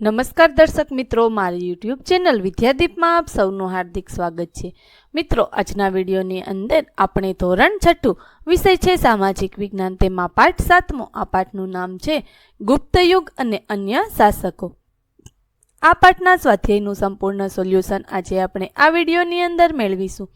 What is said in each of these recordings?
નમસ્કાર દર્શક મિત્રો, મારી યુટ્યુબ ચેનલ વિદ્યાદીપમાં આપ સૌનું હાર્દિક સ્વાગત છે. મિત્રો, આજના વિડીયોની અંદર આપણે ધોરણ છઠ્ઠું વિષય છે સામાજિક વિજ્ઞાન. તેમાં પાઠ સાતમો, આ પાઠનું નામ છે ગુપ્તયુગ અને અન્ય શાસકો. આ પાઠના સ્વાધ્યાયનું સંપૂર્ણ સોલ્યુશન આજે આપણે આ વિડીયોની અંદર મેળવીશું.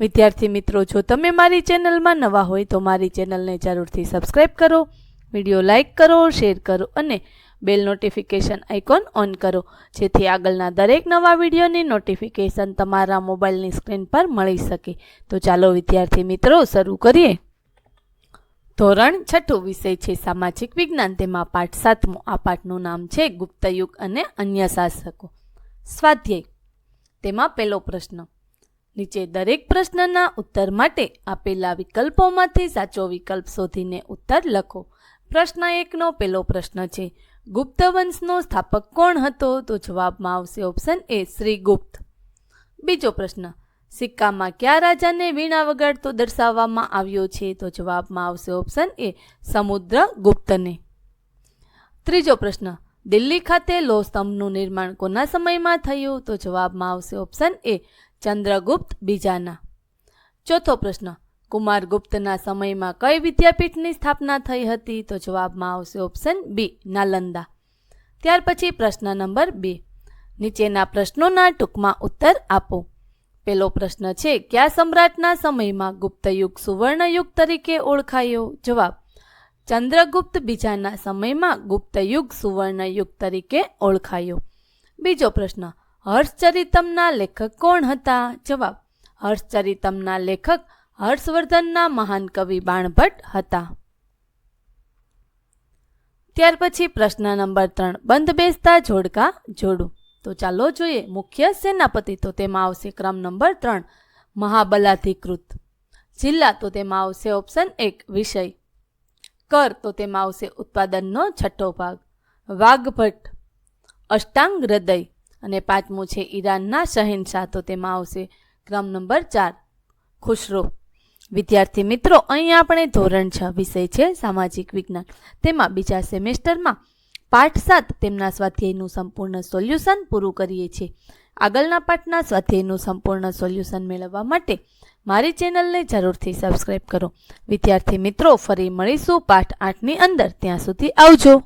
વિદ્યાર્થી મિત્રો, જો તમે મારી ચેનલમાં નવા હોય તો મારી ચેનલને જરૂરથી સબસ્ક્રાઈબ કરો, વીડિયો લાઇક કરો, શેર કરો અને બેલ નોટિફિકેશન આઇકોન ઓન કરો. જેથી આગળના દરેક નવા વિડીયોની નોટિફિકેશન તમારા મોબાઈલની સ્ક્રીન પર મળી શકે. તો ચાલો વિદ્યાર્થી મિત્રો, શરૂ કરીએ. ધોરણ છઠ્ઠું વિષય છે, સામાજિક વિજ્ઞાન. તેમાં પાઠ સાતમો. આ પાઠનું નામ છે, ગુપ્તયુગ અને અન્ય શાસકો. સ્વાધ્યાય. તેમાં પહેલો પ્રશ્ન. નીચે દરેક પ્રશ્નના ઉત્તર માટે આપેલા વિકલ્પોમાંથી સાચો વિકલ્પ શોધીને ઉત્તર લખો. પ્રશ્ન એકનો પહેલો પ્રશ્ન છે ગુપ્ત વંશનો સ્થાપક કોણ હતો? તો જવાબમાં આવશે ઓપ્શન એ શ્રીગુપ્ત બીજો પ્રશ્ન, સિક્કામાં કયા રાજાને વીણા વગાડતો દર્શાવવામાં આવ્યો છે? તો જવાબમાં આવશે ઓપ્શન એ સમુદ્રગુપ્તને ત્રીજો પ્રશ્ન, દિલ્હી ખાતે લોહ સ્તંભનું નિર્માણ કોના સમયમાં થયું? તો જવાબમાં આવશે ઓપ્શન એ ચંદ્રગુપ્ત બીજાના. ચોથો પ્રશ્ન કુમારગુપ્તના સમયમાં કઈ વિદ્યાપીઠની સ્થાપના થઈ હતી? તો જવાબમાં આવશે ઓપ્શન બી નાલંદા. ત્યાર પછી પ્રશ્ન નંબર બે. નીચેના પ્રશ્નોના ટૂંકમાં ઉત્તર આપો. પેલો પ્રશ્ન છે, કયા સમ્રાટના સમયમાં ગુપ્તયુગ સુવર્ણયુગ તરીકે ઓળખાયો? જવાબ, ચંદ્રગુપ્ત બીજાના સમયમાં ગુપ્તયુગ સુવર્ણયુગ તરીકે ઓળખાયો. બીજો પ્રશ્ન, હર્ષચરિતમના લેખક કોણ હતા? જવાબ, હર્ષચરિતમના લેખક હર્ષવર્ધનના મહાન કવિ બાણભટ્ટ હતા. ત્યાર પછી પ્રશ્ન નંબર ત્રણ, બંધ બેસતા જોડકા જોડું. તો ચાલો જોઈએ મુખ્ય સેનાપતિ તો તેમાં આવશે ક્રમ નંબર ત્રણ, મહાબલાધિકૃત. જિલ્લા તો તેમાં આવશે ઓપ્શન એક, વિષય. કર તો તેમાં આવશે ઉત્પાદનનો છઠ્ઠો ભાગ. વાઘભટ્ટ. અષ્ટાંગ હૃદય. અને પાંચમું છે ઈરાનના શહેનશાહ તો તેમાં આવશે ક્રમ નંબર ચાર, ખુશરો. વિદ્યાર્થી મિત્રો, અહીં આપણે ધોરણ છ વિષય છે, સામાજિક વિજ્ઞાન. તેમાં બીજા સેમેસ્ટરમાં પાઠ સાત તેમના સ્વાધ્યાયનું સંપૂર્ણ સોલ્યુશન પૂરું કરીએ છીએ. આગળના પાઠના સ્વાધ્યાયનું સંપૂર્ણ સોલ્યુશન મેળવવા માટે મારી ચેનલને જરૂરથી સબસ્ક્રાઈબ કરો. વિદ્યાર્થી મિત્રો, ફરી મળીશું પાઠ આઠની અંદર. ત્યાં સુધી આવજો.